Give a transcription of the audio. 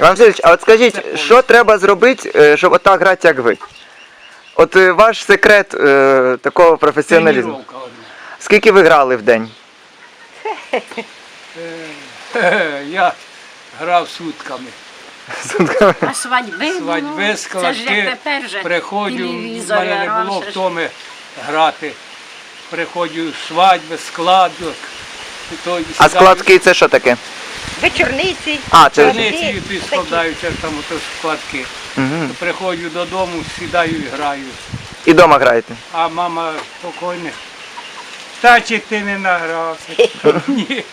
Іван Васильович, а от скажіть, що треба зробити, е, щоб отак грати, як ви? От е, ваш секрет е, такого професіоналізму. Тренировка одна. Скільки ви грали в день? Е, Я грав сутками. А свадьби, Свадьби, було? Це ж складки, тепер же приходжу, в телевізори, мене не було раніше ж. втоми грати. Приходжу свадьби, складок. І то і А сідаю- складки це що таке? Вечорниці. А, це Черниці ти складаються там ото складки. Угу. Приходжу додому, сідаю і граю. І вдома граєте. А мама спокійна. Та чи ти не награвся? Ні.